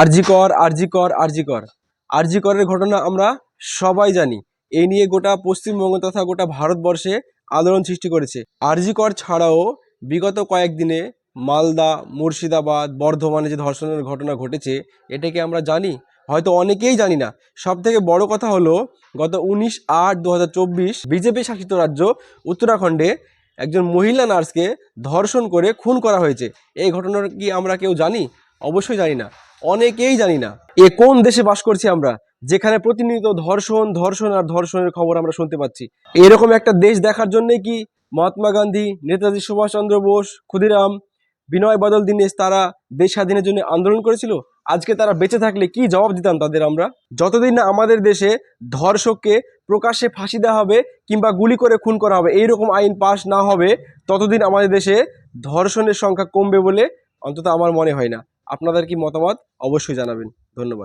আরজি কর আরজি কর আরজি কর। আরজি করের ঘটনা আমরা সবাই জানি। এই নিয়ে গোটা পশ্চিমবঙ্গ তথা গোটা ভারতবর্ষে আলোড়ন সৃষ্টি করেছে। আরজি কর ছাড়াও বিগত কয়েকদিনে মালদা, মুর্শিদাবাদ, বর্ধমানে যে ধর্ষণের ঘটনা ঘটেছে, এটাকে আমরা জানি। হয়তো অনেকেই জানি না। সব থেকে বড় কথা হলো, গত উনিশ আট দু বিজেপি শাসিত রাজ্য উত্তরাখণ্ডে একজন মহিলা নার্সকে ধর্ষণ করে খুন করা হয়েছে। এই ঘটনার কি আমরা কেউ জানি? অবশ্যই জানি না। অনেকেই জানি না। এ কোন দেশে বাস করছি আমরা? যেখানে প্রতিনিয়ত ধর্ষণ ধর্ষণ আর ধর্ষণের খবর আমরা শুনতে পাচ্ছি। এরকম একটা দেশ দেখার জন্যই কি মহাত্মা গান্ধী, নেতাজি সুভাষচন্দ্র বোস, ক্ষুদিরাম, বিনয় বাদল দীনেশ তারা দেশ স্বাধীনের জন্য আন্দোলন করেছিল? আজকে তারা বেঁচে থাকলে কি জবাব দিতাম তাদের আমরা? যতদিন না আমাদের দেশে ধর্ষককে প্রকাশ্যে ফাঁসি দেওয়া হবে কিংবা গুলি করে খুন করা হবে, এইরকম আইন পাশ না হবে, ততদিন আমাদের দেশে ধর্ষণের সংখ্যা কমবে বলে অন্তত আমার মনে হয় না। আপনাদের কি মতামত? অবশ্যই জানাবেন। ধন্যবাদ।